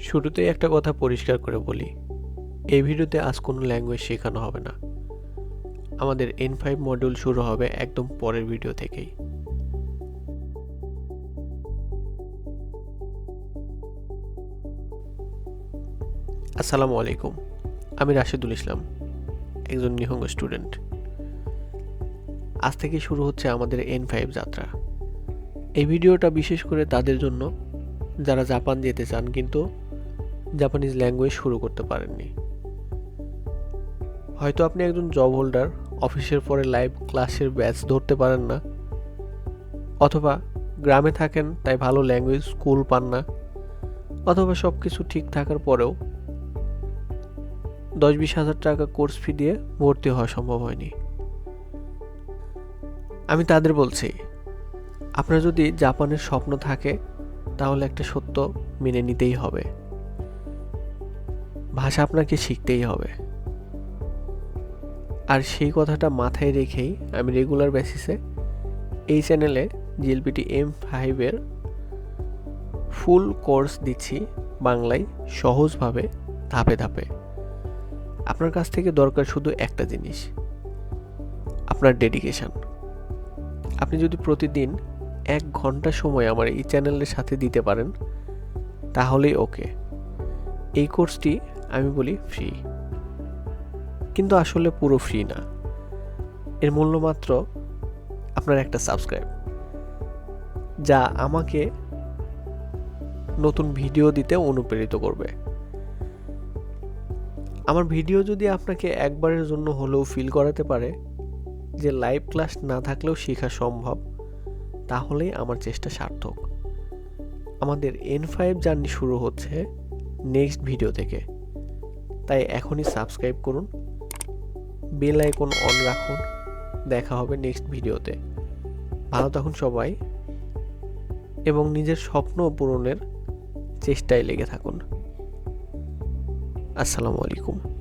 শুরুতেই একটা কথা পরিষ্কার করে বলি। এই ভিডিওতে আজ কোনো ল্যাঙ্গুয়েজ শেখানো হবে না। আমাদের এন ফাইভ মডিউল শুরু হবে একদম পরের ভিডিও থেকেই। আসসালামু আলাইকুম, আমি রাশেদুল ইসলাম, একজন নিহঙ্গ স্টুডেন্ট আজ থেকে শুরু হচ্ছে আমাদের এন ফাইভ যাত্রা। এই ভিডিওটা বিশেষ করে তাদের জন্য, যারা জাপান যেতে চান কিন্তু জাপানিজ ল্যাঙ্গুয়েজ শুরু করতে পারেননি। হয়তো আপনি একজন জব হোল্ডার, অফিসের পরে লাইভ ক্লাসের ব্যাচ ধরতে পারেন না, অথবা গ্রামে থাকেন তাই ভালো ল্যাঙ্গুয়েজ স্কুল পান না, অথবা সব কিছু ঠিক থাকার পরেও দশ বিশ হাজার টাকা কোর্স ফি দিয়ে ভর্তি হওয়া সম্ভব হয়নি। আমি তাদের বলছি, আপনার যদি জাপানের স্বপ্ন থাকে, তাহলে একটা সত্য মেনে নিতেই হবে। ভাষা আপনাকে শিখতেই হবে। আর সেই কথাটা মাথায় রেখেই আমি রেগুলার বেসিসে এই চ্যানেলে জিএলপিটি এম ফাইভের ফুল কোর্স দিচ্ছি বাংলায় সহজভাবে ধাপে ধাপে। আপনার কাছ থেকে দরকার শুধু একটা জিনিস, আপনার ডেডিকেশন আপনি যদি প্রতিদিন এক ঘণ্টা সময় আমার এই চ্যানেলের সাথে দিতে পারেন, তাহলেই ওকে এই কোর্সটি আমি বলি ফ্রি। কিন্তু আসলে পুরো ফ্রি না। এর মূল্য মাত্র আপনার একটা সাবস্ক্রাইব। যা আমাকে নতুন ভিডিও দিতে অনুপ্রেরিত করবে। আমার ভিডিও যদি আপনাকে একবারের জন্য হলেও ফিল করাতে পারে, যে লাইভ ক্লাস না থাকলেও শেখা সম্ভব, তাহলেই আমার চেষ্টা সার্থক। আমাদের এন ফাইভ জার্নি শুরু হচ্ছে নেক্সট ভিডিও থেকে। তাই এখনই সাবস্ক্রাইব করুন। বেল আইকন অন রাখুন। দেখা হবে নেক্সট ভিডিওতে। ভালো থাকুন সবাই। এবং নিজের স্বপ্ন পূরণের চেষ্টায় লেগে থাকুন। আসসালামু আলাইকুম।